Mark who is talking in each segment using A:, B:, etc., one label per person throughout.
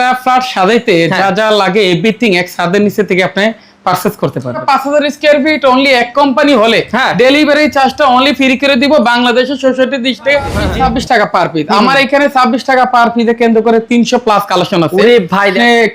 A: একটা ফ্ল্যাট সাজাইতে যা যা লাগে এভরিথিং এক ছাদের নিচে থেকে আপনি পারচেজ করতে পারবেন পাঁচ হাজার স্কোয়ার ফিট অনলি এক কোম্পানি হলে
B: হ্যাঁ।
A: ডেলিভারি চার্জটা অনলি ফ্রি করে দিব বাংলাদেশের ষষ্ঠটি দৃষ্টি ছাব্বিশ টাকা পার পিস আমার এখানে ছাব্বিশ টাকা পার পিসে কেন্দ্র করে তিনশো প্লাস কালেকশন আছে।
B: ওরে ভাই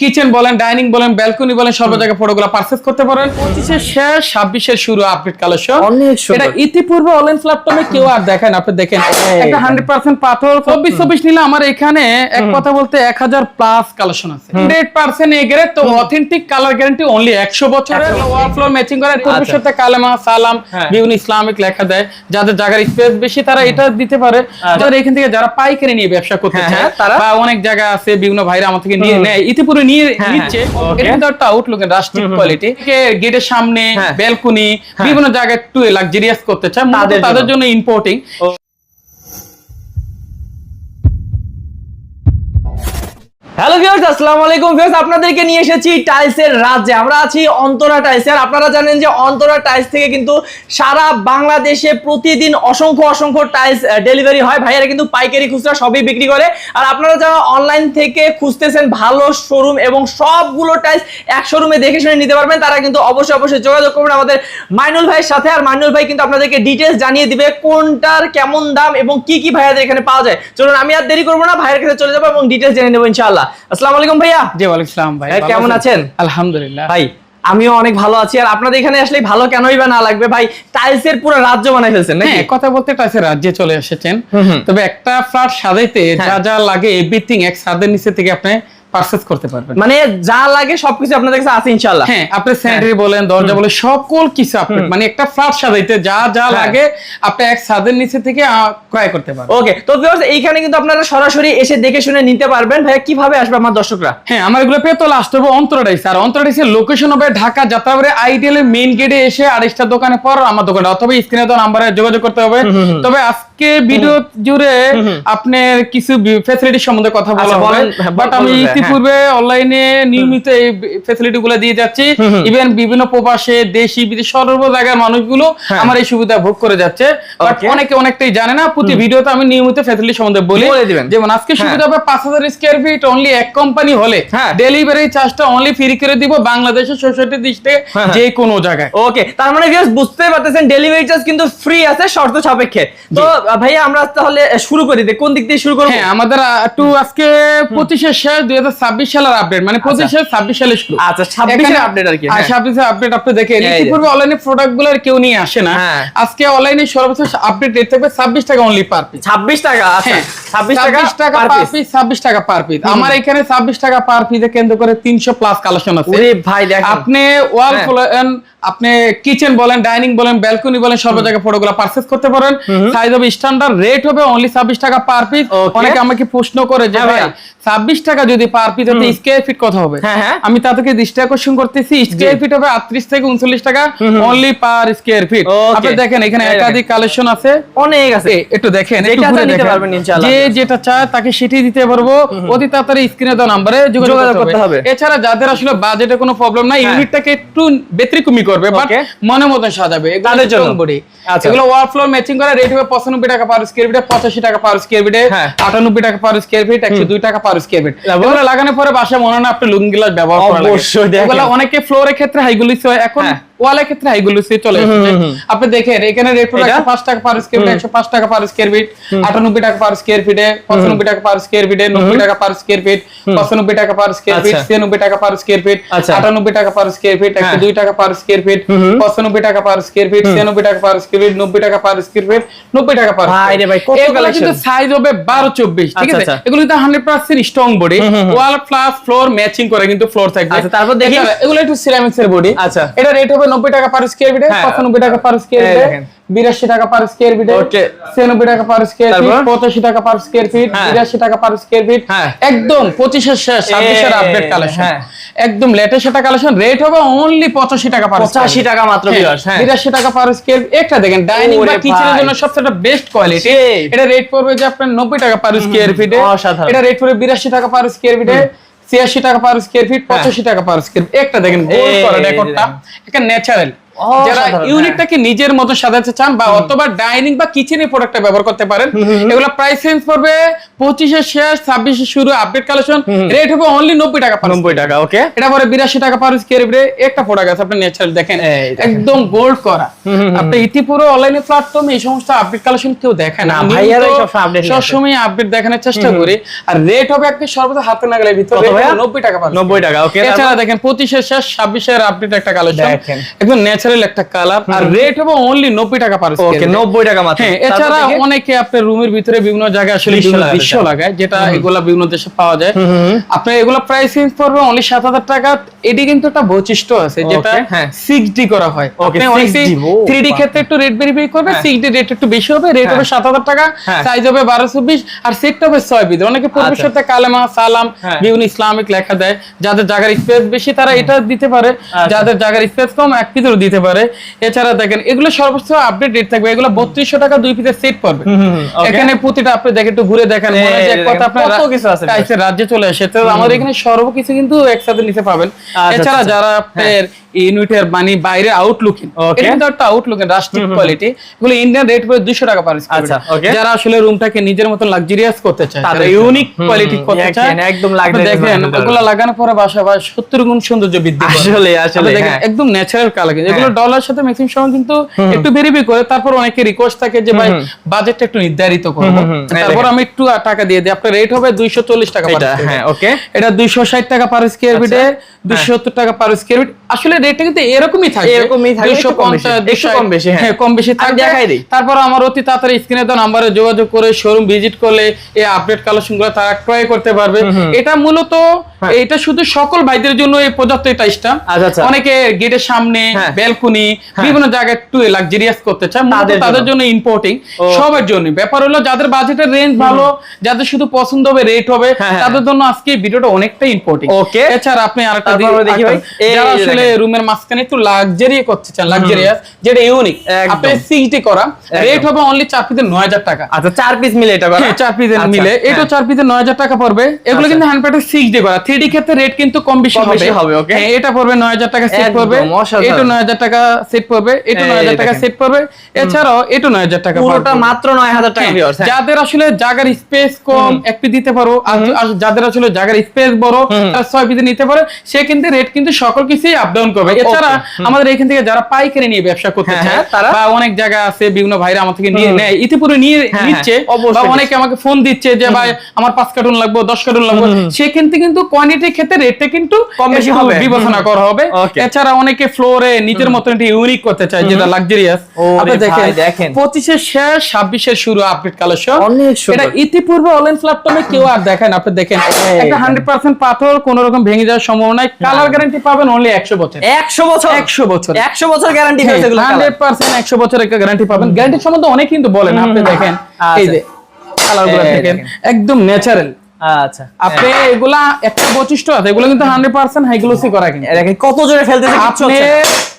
A: কিচেন বলেন ডাইনিং বলেন ব্যালকনি বলেন সর্ব জায়গায় ফটোগুলো পারচেজ করতে পারেন। পঁচিশের শেষ ছাব্বিশের শুরু আপডেট কালেকশন
B: অনেক সুন্দর।
A: এটা ইতিপূর্বে অনলাইন প্ল্যাটফর্মে কেউ আর দেখেন আপনি দেখেন। একটা হান্ড্রেড পার্সেন্ট পাথর চব্বিশ চব্বিশ নিলে আমার এখানে এক কথা বলতে এক হাজার প্লাস কালেকশন আছে। হান্ড্রেড পার্সেন্ট এগেরে তো অথেন্টিক কালার গ্যারান্টি অনলি একশো বছরের ওয়ারফ্লো ম্যাচিং করে তুর্বের
B: আচ্ছা।
A: সাথে কালেমা সালাম
B: হ্যাঁ।
A: বিভিন্ন ইসলামিক লেখা দেয় যাদের জায়গার স্পেস বেশি তারা এটা দিতে পারে। যারা এখান থেকে যারা পাইকারি নিয়ে ব্যবসা করতে
B: হ্যাঁ,
A: চায়
B: হ্যাঁ,
A: বা অনেক জায়গা আছে বিভিন্ন ভাইরা আমার থেকে নিয়ে নেয় ইতিপূর্বে নিয়ে নিচ্ছে। এটা কিন্তু একটা আউটলুক রাষ্ট্রিক কোয়ালিটি গেটের সামনে। ব্যালকনি বিভিন্ন জায়গায় একটু লাক্সারিয়াস করতে চায়।
B: তাদের। জন্য।
A: ইম্পোর্টিং
B: হ্যালো ভিউয়ার্স আসসালামু আলাইকুম। ভিউয়ার্স আপনাদেরকে নিয়ে এসেছি টাইলসের রাজ্যে। আমরা আছি অন্তরা টাইলস। আর আপনারা জানেন যে অন্তরা টাইলস থেকে কিন্তু সারা বাংলাদেশে প্রতিদিন অসংখ্য অসংখ্য টাইলস ডেলিভারি হয়। ভাইয়ারা কিন্তু পাইকারি খুচরা সবই বিক্রি করে। আর আপনারা যারা অনলাইন থেকে খুঁজতেছেন ভালো শোরুম এবং সবগুলো টাইলস এক শোরুমে দেখে শুনে নিতে পারবেন, তারা কিন্তু অবশ্যই অবশ্যই যোগাযোগ করবেন আমাদের মাইনুল ভাইয়ের সাথে। আর মাইনুল ভাই কিন্তু আপনাদেরকে ডিটেলস জানিয়ে দিবে কোনটার কেমন দাম এবং কি কি ভাইয়াদের এখানে পাওয়া যায়। চলুন, আমি আর দেরি করব না, ভাইয়ের কাছে চলে যাব এবং ডিটেলস জেনে নেব, ইনশাআল্লাহ। আসসালামু আলাইকুম ভাইয়া।
A: জি ওয়ালাইকুম ভাই।
B: কেমন আছেন?
A: আলহামদুলিল্লাহ।
B: ভাই আমিও অনেক ভালো আছি। আর আপনাদের এখানে আসলে ভালো কেনই বা না লাগবে? ভাই টাইলসের পুরো রাজ্য বানাই ফেলছেন নাকি?
A: হ্যাঁ কথা বলতে টাইলসের রাজ্যে চলে এসেছেন। তবে একটা ফ্ল্যাট সাজাইতে
B: হ্যাঁ।
A: যা যা লাগে এভরিথিং এক ছাদের নিচে থেকে আপনি পারচেজ করতে পারবেন।
B: মানে যা লাগে সবকিছু আপনাদের কাছে আছে ইনশাআল্লাহ।
A: হ্যাঁ আপনি স্যানিটারি বলেন দরজা বলেন সকল কিছু আপনি মানে একটা ফ্ল্যাট সাজাইতে যা যা
B: হ্যাঁ।
A: লাগে আপনি এক ছাদের নিচে থেকে ক্রয় করতে পারবেন।
B: ওকে তো ভিউয়ার্স এইখানে কিন্তু আপনারা সরাসরি এসে দেখে শুনে নিতে পারবেন ভাইয়া কীভাবে আসবে আমার দর্শকরা?
A: হ্যাঁ আমার এগুলো হবে অন্তরাইস আর অন্তরাইসের লোকেশন হবে ঢাকা যাত্রাবাড়ি মেইন গেটে এসে আড়াইশটা দোকানে পর আমার দোকানে অথবা স্ক্রিনে তো নাম্বারে যোগাযোগ করতে হবে। তবে আজকে ভিডিও জুড়ে আপনার কিছু ফ্যাসিলিটি সম্বন্ধে কথা বলা
B: আচ্ছা,
A: হবে।
B: হ্যাঁ,
A: বাট আমি
B: বলুন হ্যাঁ।
A: ইতিপূর্বে অনলাইনে নিয়মিত এই ফ্যাসিলিটি গুলো দিয়ে যাচ্ছি। ইভেন বিভিন্ন প্রবাসে দেশি বিদেশি সর্ব জায়গার মানুষগুলো
B: হ্যাঁ।
A: আমার এই সুবিধা ভোগ করে যাচ্ছে। বাট অনেকে অনেকটাই জানে না প্রতি ভিডিওতে আমি নিয়মিত ফ্যাসিলিটি সম্বন্ধে বলি। যেমন আজকে
B: হ্যাঁ।
A: সুবিধা হবে পাঁচ হাজার স্কোয়ার ফিট অনলি এক কোম্পানি হলে।
B: হ্যাঁ।
A: ডেলিভারি চার্জটা অনলি ফ্রি করে দিব বাংলাদেশের ষষ্ঠটি দৃষ্টি
B: হ্যাঁ।
A: যে কোনো জায়গায়।
B: ওকে তার মানে বুঝতে পারতেছেন ডেলিভারি চার্জ কিন্তু ফ্রি আছে শর্ত সাপেক্ষে। তো ভাইয়া আমরা তাহলে শুরু করি। কোন দিক দিয়ে শুরু করব?
A: হ্যাঁ আমাদের একটু আজকে পঁচিশের শেষ দুই হাজার ছাব্বিশ সালের আপডেট মানে পঁচিশের ছাব্বিশ সালে শুরু।
B: আচ্ছা, 26 এর আর কি, হ্যাঁ।
A: ছাব্বিশের আপডেট আপনি দেখেন ইতিপূর্বে অনলাইনে প্রোডাক্টগুলো কেউ নিয়ে আসে না।
B: হ্যাঁ।
A: আজকে অনলাইনে সর্বোচ্চ আপডেট রেট থাকবে ছাব্বিশ টাকা অনলি পার পিস
B: ছাব্বিশ টাকা আচ্ছা
A: হ্যাঁ,
B: ছাব্বিশ টাকা
A: 26 টাকা
B: per
A: পার পিস ছাব্বিশ টাকা পার পিস আমার এখানে ছাব্বিশ টাকা পার পিসে কেন্দ্র করে তিনশো প্লাস কালেকশন আছে।
B: ভাই
A: আপনি ওয়াল
B: হ্যাঁ।
A: আপনি কিচেন বলেন ডাইনিং বলেন ব্যালকনি বলেন সর্ব জায়গায় ফটোগুলো পারচেজ করতে পারেন। সাইজ হবে স্ট্যান্ডার্ড রেট হবে অনলি ছাব্বিশ টাকা পার পিস. অনেকে আমাকে প্রশ্ন করে যে
B: হ্যাঁ,
A: ভাই ছাব্বিশ টাকা যদি পার পিস স্কোয়ার ফিট কত হবে।
B: হ্যাঁ, হ্যাঁ।
A: আমি তাদেরকে দৃষ্টি আকর্ষণ করতেছি স্কোয়ার ফিট হবে আটত্রিশ থেকে উনচল্লিশ টাকা অনলি পার স্কোয়ার ফিট আপনি দেখেন এখানে একাধিক কালেকশন আছে।
B: অনেক আছে।
A: একটু দেখেন
B: যেটা
A: একটু ঘুরে
B: নিতে পারবেন ইনশাআল্লাহ।
A: যে যেটা চায় তাকে সেটাই দিতে পারব। অতি তাড়াতাড়ি স্ক্রিনে দেওয়া নাম্বারে যোগাযোগ করতে হবে। এছাড়া যাদের আসলে বাজেটে কোনো প্রবলেম নাই
B: হ্যাঁ।
A: ইউনিটটাকে একটু ব্যতিক্রমী করবে বাট মনে মতন সাজাবে।
B: তাদের জন্য। আচ্ছা।
A: এগুলো ম্যাচিং করা রেট হবে পঁচানব্বই টাকা পার স্কোয়ার ফিটে পঁচাশি টাকা পার স্কোয়ার ফিটে
B: হ্যাঁ।
A: আটানব্বই টাকা পার স্কোয়ার ফিট একশো দুই টাকা পার স্কোয়ার ফিট লাগানোর পরে বাসায় মনে হয় না আপনি লুকিং গ্লাস ব্যবহার করা
B: অবশ্যই।
A: অনেকে ফ্লোরের ক্ষেত্রে হাইগুলিস হয় এখন
B: হ্যাঁ।
A: ওয়ালের ক্ষেত্রে হাইগুলিস চলে এসেছে আপনি দেখেন এখানে রেট? একশো পাঁচ টাকা পার স্কোয়ার ফিট একশো পাঁচ টাকা পার স্কোয়ার ফিট আটানব্বই টাকা পার স্কোয়ার ফিটে পঁচানব্বই টাকা পার স্কোয়ার ফিটে নব্বই টাকা পার স্কোয়ার ফিট পঁচানব্বই টাকা পার স্কোয়ার ফিট
B: আচ্ছা।
A: ছিয়ানব্বই টাকা পার স্কোয়ার ফিট
B: আচ্ছা।
A: আটানব্বই টাকা পার স্কোয়ার ফিট একশো
B: হ্যাঁ।
A: দুই টাকা পার স্কোয়ার ফিট পঁচানব্বই টাকা পার স্কোয়ার ফিট ছিয়ানব্বই টাকা পার স্কোয়ার ফিট নব্বই টাকা পার স্কোয়ার ফিট নব্বই টাকা পার
B: ভাই রে ভাই, কত
A: এগুলো কিন্তু সাইজ হবে বারো চব্বিশ ঠিক
B: আচ্ছা,
A: আছে
B: আচ্ছা।
A: এগুলো কিন্তু hundred percent strong body wall plus floor matching করে কিন্তু ফ্লোর থাকবে
B: আচ্ছা, তারপর দেখি।
A: এগুলো একটু সিরামিক্স এর বডি
B: আচ্ছা।
A: এটা রেট হবে নব্বই টাকা পার স্কোয়ার ফিটে
B: হ্যাঁ।
A: পঁচানব্বই টাকা পার স্কোয়ার ফিটে বিরাশি টাকা পার স্কোয়ার ফিটে ছিয়ানব্বই টাকা পার স্কোয়ার ফিট পঁচাশি টাকা পার স্কোয়ার ফিট
B: হ্যাঁ।
A: বিরাশি টাকা পার স্কোয়ার ফিট
B: হ্যাঁ।
A: একদম পঁচিশের শেষ ছাব্বিশের আপডেট কালেকশন
B: হ্যাঁ।
A: একদম লেটেস্ট একটা কালেকশন রেট হবে অনলি পঁচাশি টাকা পার
B: পঁচাশি টাকা মাত্র হ্যাঁ।
A: বিরাশি টাকা পার স্কোয়ার একটা দেখেন ডাইনিং বা কিচেনের জন্য সবচেয়ে বেস্ট কোয়ালিটি এটা রেট পড়বে যে আপনার নব্বই টাকা পার স্কোয়ার ফিটে এটা রেট পড়বে বিরাশি টাকা পার স্কোয়ার ফিটে ছিয়াশি টাকা পার স্কোয়ার ফিট পঁচাশি টাকা পার স্কোয়ার ফিট একটা দেখেন গোল করা
B: রেকর্ডটা
A: একটা ন্যাচারাল যারা
B: অসাধারণ,
A: ইউনিটটাকে নিজের মতো সাজাতে চান বা অথবা ডাইনিং বা কিচেনের প্রোডাক্টটা ব্যবহার করতে পারেন এগুলো প্রাইস চেঞ্জ করবে পঁচিশের শেষ ছাব্বিশের শুরু আপডেট কালেকশন রেট হবে অনলি নব্বই টাকা
B: নব্বই টাকা ওকে
A: এটা পরে বিরাশি টাকা পার স্কোয়ার ফিটে একটা প্রোডাক্ট আছে আপনি ন্যাচারাল দেখেন একদম গোল্ড করা। আপনি ইতিপূর্বে অনলাইনে প্ল্যাটফর্মে এই সমস্ত আপডেট কালেকশন কেউ দেখে না।
B: সবসময়
A: আপডেট দেখানোর চেষ্টা করি। আর রেট হবে একদম সর্বদা হাতে নাগালের ভিতরে নব্বই টাকা
B: নব্বই টাকা ওকে
A: এছাড়া দেখেন পঁচিশের শেষ ছাব্বিশের আপডেট একটা কালেকশন। একদম ন্যাচারাল একটা কালার আর রেট হবে অনলি নব্বই টাকা পার
B: ওকে টাকা মাত্র
A: হ্যাঁ এছাড়া অনেকে আপনার রুমের ভিতরে বিভিন্ন জায়গায় আসলে
B: দৃশ্য।
A: লাগায় যেটা এগুলা বিভিন্ন দেশে পাওয়া যায় আপনার এগুলো প্রাইস অনলি সাত হাজার টাকা এটি কিন্তু একটা বৈশিষ্ট্য আছে যেটা
B: হ্যাঁ।
A: করা হয় আপনি
B: 6D, ও,
A: থ্রি ডি ক্ষেত্রে একটু রেট ভেরিফাই করবে
B: হ্যাঁ।
A: রেট একটু বেশি হবে রেট হবে সাত হাজার টাকা
B: হ্যাঁ।
A: সাইজ হবে বারো চব্বিশ আর সেটটা হবে ছয় বিদ অনেকে পূর্বের
B: আচ্ছা।
A: সাথে কালেমা সালাম
B: হ্যাঁ।
A: বিভিন্ন ইসলামিক লেখা দেয় যাদের জায়গার স্পেস বেশি তারা এটা দিতে পারে
B: আচ্ছা।
A: যাদের জায়গার স্পেস কম এক পিসেরও দিতে পারে। এছাড়া দেখেন এগুলো সর্বোচ্চ আপডেট রেট থাকবে। এগুলো বত্রিশশো টাকা দুই পিসের সেট পড়বে।
B: okay.
A: এখানে প্রতিটা আপনি দেখেন একটু ঘুরে দেখেন হয় কথা আপনার
B: কিছু আছে
A: রাজ্যে চলে আসে তো আমাদের এখানে সর্বকিছু কিন্তু একসাথে নিতে পাবেন।
B: আচ্ছা,
A: এছাড়া
B: আচ্ছা।
A: যারা আপনার ইউনিটের মানে বাইরে আউটলুকিং এটা কিন্তু একটা আউটলুকিং রাষ্ট্রিক কোয়ালিটি এগুলো ইন্ডিয়ান রেট পড়ে টাকা পার স্কয়ার
B: আচ্ছা,
A: যারা আসলে রুমটাকে নিজের মতো লাক্সারিয়াস করতে চায় তারা ইউনিক কোয়ালিটি করতে চায়।
B: একদম
A: দেখেন লাগানোর পরে বাসা গুণ সৌন্দর্য বৃদ্ধি করে।
B: আসলে, আসলে,
A: দেখেন,
B: হ্যাঁ।
A: একদম ন্যাচারাল কালার এগুলো ডলার সাথে ম্যাক্সিমাম সময় কিন্তু একটু ভেরিফাই করে। তারপর অনেকে রিকোয়েস্ট থাকে যে ভাই বাজেটটা একটু নির্ধারিত করব
B: হ্যাঁ,
A: তারপর আমি একটু টাকা দিয়ে দিই। আপনার রেট হবে 240 টাকা
B: এটা হ্যাঁ
A: feet।
B: ওকে
A: এটা 260 টাকা পার স্কয়ার। ফিটে 270 টাকা পার স্কয়ার ফিট আসলে রেটটা কিন্তু এরকমই থাকবে
B: এরকমই থাকবে, একটু কম বেশি,
A: 250,
B: কম বেশি, হ্যাঁ।
A: কম বেশি
B: আমি দেখাই দিই।
A: তারপর আমার অতি তাড়াতাড়ি স্ক্রিনে দেওয়া নাম্বারে যোগাযোগ করে শোরুম ভিজিট করলে এই আপডেট কালেকশন তারা ক্রয় করতে পারবে এটা মূলত এটা শুধু সকল ভাইদের জন্য এই পর্যাপ্ত এই টাইসটা। অনেকে গেটের সামনে। ব্যালকনি বিভিন্ন জায়গায় একটু লাক্সারিয়াস করতে চায় মূলত
B: তাদের জন্য।
A: ইম্পোর্টিং সবার জন্য ব্যাপার হলো যাদের বাজেটের রেঞ্জ ভালো যাদের শুধু পছন্দ হবে রেট হবে
B: হ্যাঁ, হ্যাঁ।
A: তাদের জন্য আজকে ভিডিওটা অনেকটাই ইম্পর্টেন্ট
B: Okay.
A: এছাড়া আপনি আরেকটা
B: দেখি ভাই।
A: যারা আসলে
B: দেখেন।
A: রুমের মাঝখানে একটু লাক্সারি করতে চান লাক্সারিয়াস যেটা ইউনিক আপনি সিক্সটি করা রেট হবে অনলি চার পিসের নয় হাজার টাকা।
B: আচ্ছা চার পিস মিলে এটা করা?
A: হ্যাঁ চার পিসের
B: আচ্ছা,
A: মিলে। এটা
B: হ্যাঁ।
A: চার পিসের নয় হাজার টাকা পড়বে। এগুলো
B: আচ্ছা।
A: কিন্তু হ্যান্ড প্যাডের সিক্স ডি করা। থ্রি ডি ক্ষেত্রে রেট কিন্তু কম বেশি হবে।
B: okay?
A: হ্যাঁ, এটা পড়বে নয় হাজার টাকা সেট পড়বে। এটা নয় হাজার টাকা সেট পড়বে। এটা
B: এই
A: নয় হাজার টাকা সেট পড়বে। এছাড়াও এটা নয় হাজার টাকা
B: পুরোটা মাত্র নয় হাজার টাকা
A: হ্যাঁ,
B: হ্যাঁ।
A: যাদের আসলে জায়গার স্পেস কম এক পিস দিতে পারো আর যাদের আসলে জায়গার স্পেস বড় তারা ছয় পিস নিতে পারে সে কিন্তু রেট কিন্তু সকল কিছুই আপ ডাউন করবে। এছাড়া আমাদের এখান থেকে যারা পাইকারি নিয়ে ব্যবসা করতে
B: হ্যাঁ,
A: চায়
B: হ্যাঁ,
A: বা অনেক জায়গা আছে বিভিন্ন ভাইরা আমার থেকে নিয়ে নেয় ইতিপূর্বে নিয়ে
B: হ্যাঁ,
A: নিচ্ছে বা অনেকে আমাকে ফোন দিচ্ছে যে ভাই আমার পাঁচ কার্টুন লাগবে দশ কার্টুন লাগবে। থেকে কিন্তু কোয়ান্টিটির ক্ষেত্রে রেটটা কিন্তু
B: কম বেশি হবে।
A: বিবেচনা করা হবে। এছাড়া অনেকে ফ্লোরে নিজের মতন একটু ইউনিক করতে চায় যেটা লাক্সারিয়াস আপনি দেখেন। পঁচিশের শেষ ছাব্বিশের শুরু আপডেট কালেকশন এটা ইতিপূর্বে অনলাইন প্ল্যাটফর্মে কেউ আর দেখেন আপনি দেখেন একটা হান্ড্রেড পার্সেন্ট পাথর কোন রকম ভেঙে যাওয়ার সম্ভাবনা কালার গ্যারান্টি পাবেন অনলি একশো বছর
B: একশো বছর।
A: একশো বছর।
B: একশো বছর গ্যারান্টি
A: হ্যাঁ, হান্ড্রেড পার্সেন্ট একশো পাবেন। গ্যারান্টি সম্বন্ধে অনেক কিন্তু বলেন আপনি দেখেন। এই
B: আচ্ছা।
A: যে কালার দেখেন। একদম ন্যাচারাল
B: আচ্ছা।
A: আপনি এগুলা একটা বৈশিষ্ট্য আছে এগুলো কিন্তু হান্ড্রেড পার্সেন্ট হাইগ্লোসি করা কিন্তু।
B: কত জোরে ফেলতেছে
A: আপনি।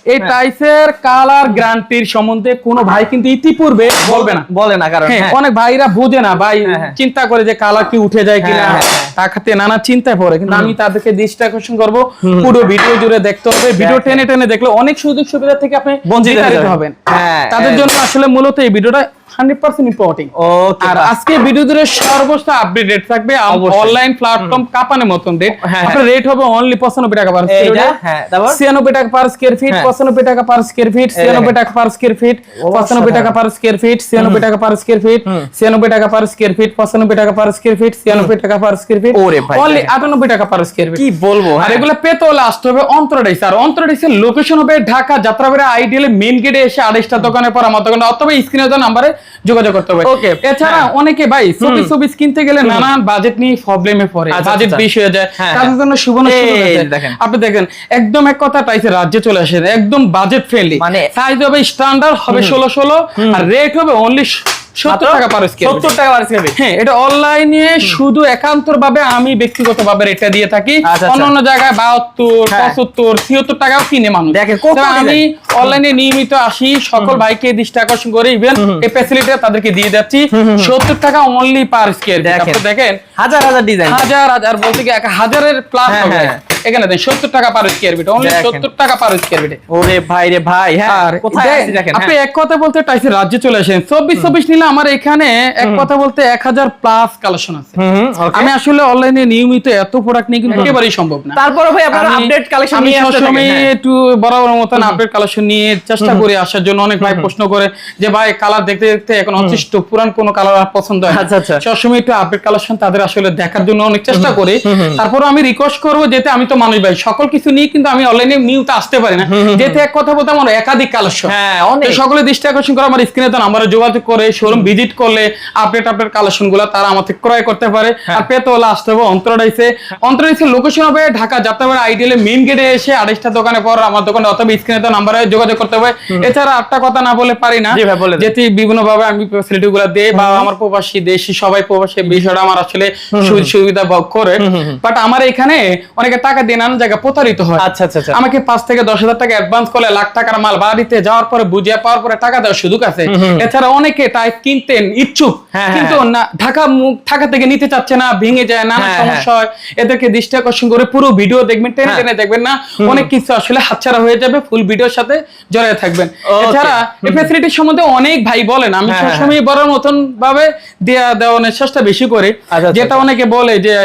A: এই টাইসের কালার গ্যারান্টির সম্বন্ধে কোনো ভাই কিন্তু ইতিপূর্বে বলবে না।
B: বলে না কারণ
A: হ্যাঁ,
B: হ্যাঁ।
A: অনেক ভাইরা বোঝে না ভাই
B: হ্যাঁ, হ্যাঁ।
A: চিন্তা করে যে কালার কি উঠে যায় কিনা
B: হ্যাঁ, হ্যাঁ,
A: তা খাতে নানা চিন্তায় পড়ে। কিন্তু আমি তাদেরকে দৃষ্টি আকর্ষণ করব। পুরো ভিডিও জুড়ে দেখতে হবে। ভিডিও টেনে টেনে দেখলে অনেক সুযোগ সুবিধা থেকে আপনি
B: বঞ্চিত হয়ে।
A: হবেন।
B: হ্যাঁ,
A: তাদের
B: হ্যাঁ।
A: জন্য আসলে মূলত এই ভিডিওটা হান্ড্রেড পার্সেন্ট ইম্পর্টেন্ট
B: ওকে
A: আর আজকে ভিডিও জুড়ে সর্বোচ্চ আপডেট রেট থাকবে অনলাইন প্ল্যাটফর্ম কাপানের মতন রেট
B: হ্যাঁ,
A: আপনার রেট হবে অনলি পঁচানব্বই টাকা পার
B: এইটা, হ্যাঁ, তারপর?
A: ছিয়ানব্বই টাকা পার স্কোয়ার ফিট
B: হ্যাঁ।
A: টাকা পার স্কোয়ার ফিট ছিয়ানব্বই টাকা পার স্কোয়ার ফিট পঁচানব্বই টাকা পার স্কোয়ার ফিট ছিয়ানব্বই টাকা পার স্কোয়ার ফিট ছিয়ানব্বই টাকা পার স্কোয়ার ফিট পঁচানব্বই টাকা পার স্কোয়ার ফিট ছিয়ানব্বই টাকা পার স্কোয়ার ফিট
B: ওরে ভাই,
A: অনলি
B: দেখেন।
A: আটানব্বই টাকা পার স্কোয়ার ফিট
B: কি বলব
A: আর
B: হ্যাঁ।
A: এগুলো পেতে হলে আসতে হবে অন্তরডাইস আর অন্তরডাইসের লোকেশন হবে ঢাকা যাত্রা যাত্রাবাড়ি আইডিয়ালে মেন গেটে এসে আড়াইশটা দোকানের পর আমার দোকানে অথবা স্ক্রিনে দেওয়া নাম্বারে যোগাযোগ করতে হবে
B: ওকে
A: এছাড়া
B: হ্যাঁ।
A: অনেকে ভাই ছবি ছবি কিনতে গেলে নানান বাজেট নিয়ে প্রবলেমে পড়ে
B: আচ্ছা,
A: বাজেট
B: আচ্ছা।
A: বেশি হয়ে যায়
B: হ্যাঁ,
A: তাদের
B: হ্যাঁ।
A: জন্য সুবর্ণ।
B: দেখেন।
A: আপনি দেখেন একদম এক কথা টাইসে রাজ্যে চলে আসে একদম বাজেট ফ্রেন্ডলি
B: মানে-
A: সাইজ হবে স্ট্যান্ডার্ড হবে ষোলো ষোলো আর রেট হবে অনলি সত্তর টাকা পার স্কোয়ার
B: সত্তর টাকা পার স্কয়ার
A: হ্যাঁ এটা অনলাইনে শুধু একান্তর আমি ব্যক্তিগত এটা দিয়ে থাকি।
B: আচ্ছা, আচ্ছা।
A: জায়গায় বাহাত্তর
B: হ্যাঁ।
A: পঁচাত্তর ছিয়াত্তর টাকাও কিনে মানুষ।
B: দেখেন,
A: আমি অনলাইনে নিয়মিত আসি সকল ভাইকে দৃষ্টি আকর্ষণ করে ইভেন এই ফ্যাসিলিটি তাদেরকে দিয়ে যাচ্ছি। সত্তর টাকা অনলি পার স্কোয়ার
B: দেখেন।
A: দেখেন
B: হাজার হাজার ডিজাইন
A: হাজার হাজার বলতে কি হাজারের প্লাস হবে। এখানে দেন সত্তর টাকা পার স্কোয়ার ফিট অনলি
B: দেখেন।
A: সত্তর টাকা পার স্কোয়ার ফিটে
B: ওরে ভাই রে ভাই হ্যাঁ কোথায় আছি দেখেন
A: আপনি
B: হ্যাঁ।
A: এক কথা বলতে টাইসের রাজ্যে চলে আসেন। চব্বিশ চব্বিশ নিলে আমার এখানে এক কথা বলতে এক হাজার প্লাস কালেকশন আছে. আমি আসলে অনলাইনে নিয়মিত এত প্রোডাক্ট নিয়ে কিন্তু একেবারেই সম্ভব না।
B: তারপরে ভাই আপনারা আপডেট কালেকশন নিয়ে আসতে থাকেন,
A: সবসময়
B: হ্যাঁ।
A: একটু বরাবর মতন আপডেট কালেকশন নিয়ে চেষ্টা করে আসার জন্য অনেক ভাই প্রশ্ন করে যে ভাই কালার দেখতে দেখতে এখন অতিষ্ঠ পুরান কোন কালার আর পছন্দ হয়
B: আচ্ছা, আচ্ছা।
A: সবসময় একটু আপডেট কালেকশন তাদের আসলে দেখার জন্য অনেক চেষ্টা করি। তারপর আমি রিকোয়েস্ট করব যেতে আমি তো মানুষ ভাই সকল কিছু নিয়ে কিন্তু আমি অনলাইনে নিউতে আসতে পারি না। যেতে এক কথা বলতে আমার একাধিক কালেকশন
B: হ্যাঁ, অনেক।
A: সকলে দৃষ্টি আকর্ষণ করে আমার স্ক্রিনে তো নাম্বারে যোগাযোগ করে শোরুম ভিজিট করলে আপডেট আপডেট কালেকশনগুলো তারা থেকে ক্রয় করতে পারে।
B: হ্যাঁ।
A: আর পেতে হলে আসতে হবে অন্তরাইছে অন্তরাইছে লোকেশন হবে ঢাকা যাত্রাবাড়ি আইডিয়ালে মেইন গেটে এসে আড়াইশটা দোকানে পর আমার দোকানে অথবা স্ক্রিনে তো নাম্বারে যোগাযোগ করতে হবে। এছাড়া আটটা কথা না বলে পারি না যেটি বিভিন্ন ভাবে আমি ফ্যাসিলিটি গুলো দেই বা আমার প্রবাসী দেশি সবাই প্রবাসী বিষয়টা আমার আসলে সুযোগ সুবিধা ভোগ করে। বাট আমার এখানে অনেকে টাকা দিয়ে নানান জায়গায় প্রতারিত হয়।
B: আচ্ছা আচ্ছা আচ্ছা।
A: আমাকে পাঁচ থেকে দশ হাজার টাকা অ্যাডভান্স করলে লাখ টাকার মাল বাড়িতে যাওয়ার পরে বুঝিয়ে পাওয়ার পরে টাকা দেওয়ার সুযোগ আছে। এছাড়া অনেকে টাইপ কিনতেন ইচ্ছুক।
B: হ্যাঁ, হ্যাঁ,
A: কিন্তু না ঢাকা মুখ ঢাকা থেকে নিতে চাচ্ছে না ভেঙে যায় নানা
B: হ্যাঁ,
A: সমস্যা হয়। এদেরকে দৃষ্টি আকর্ষণ করে পুরো ভিডিও দেখবেন টেনে
B: হ্যাঁ।
A: টেনে দেখবেন না। অনেক কিছু আসলে হাতছাড়া হয়ে যাবে ফুল ভিডিওর সাথে জড়িয়ে থাকবেন। এছাড়া এই ফ্যাসিলিটির সম্বন্ধে অনেক ভাই বলেন আমি
B: হ্যাঁ, হ্যাঁ,
A: সবসময় বড় মতন ভাবে দেয়া দেওয়ানোর চেষ্টা বেশি করি।
B: আচ্ছা,
A: যেটা অনেকে বলে যে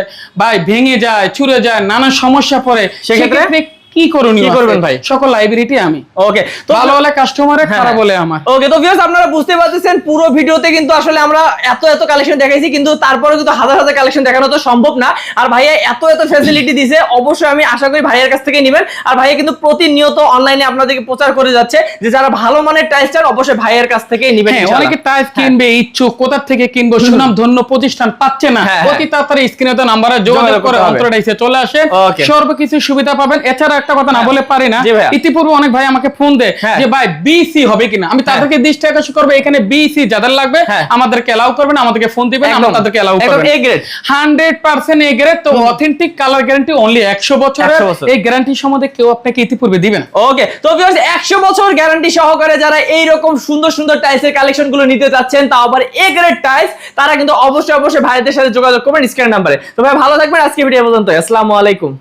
A: ভাই ভেঙে যায় চুরে যায় নানা সমস্যা পড়ে
B: সেক্ষেত্রে?
A: কি করণীয়
B: কি করবেন ভাই?
A: সকল লাইব্রেরিটি আমি।
B: ওকে তো
A: ভালো হলে কাস্টমারে
B: হ্যাঁ,
A: খারাপ
B: হ্যাঁ।
A: বলে আমার।
B: ওকে তো ভিউয়ার্স আপনারা বুঝতে পারতেছেন পুরো ভিডিওতে কিন্তু আসলে আমরা এত এত কালেকশন দেখাইছি কিন্তু তারপরে কিন্তু হাজার হাজার কালেকশন দেখানো তো সম্ভব না। আর ভাইয়া এত এত ফ্যাসিলিটি দিছে অবশ্যই আমি আশা করি ভাইয়ের কাছ থেকে নেবেন। আর ভাইয়া কিন্তু প্রতিনিয়ত অনলাইনে আপনাদেরকে প্রচার করে যাচ্ছে যে যারা ভালো মানের টাইলস চান অবশ্যই ভাইয়ের কাছ নেবেন
A: হ্যাঁ অনেকে টাইপ কিনবে ইচ্ছুক কোথা থেকে কিনবো সুনাম ধন্য প্রতিষ্ঠান পাচ্ছে না
B: হ্যাঁ,
A: অতি তাড়াতাড়ি স্ক্রিনে তো নাম্বারে যোগাযোগ করে চলে আসেন সর্বকিছু সুবিধা পাবেন। এছাড়া একটা কথা না বলে পারি না। ইতিপূর্বে অনেক ভাই আমাকে ফোন দেয়
B: হ্যাঁ।
A: যে ভাই বিসি হবে কিনা? আমি তাদেরকে দৃষ্টি আকর্ষণ করব এখানে বিসি যাদের লাগবে
B: হ্যাঁ।
A: আমাদেরকে এলাও করবেন আমাদেরকে ফোন দিবেন আমরা
B: একদম।
A: তাদেরকে এলাও
B: একদম
A: করবেন
B: A
A: hundred percent A grade তো অথেন্টিক কালার গ্যারান্টি অনলি একশো বছরের।
B: 100 বছর।
A: এই গ্যারান্টি সম্বন্ধে কেউ আপনাকে ইতিপূর্বে দিবে না।
B: ওকে তো 100 বছর গ্যারান্টি সহকারে যারা এই রকম সুন্দর সুন্দর টাইলসের কালেকশনগুলো নিতে চাচ্ছেন তাও আবার এ গ্রেড টাইলস তারা কিন্তু অবশ্যই অবশ্যই ভাইদের সাথে যোগাযোগ করবেন স্ক্রিন নাম্বারে তো ভাই ভালো থাকবেন আজকে ভিডিও পর্যন্ত আসসালামু আলাইকুম।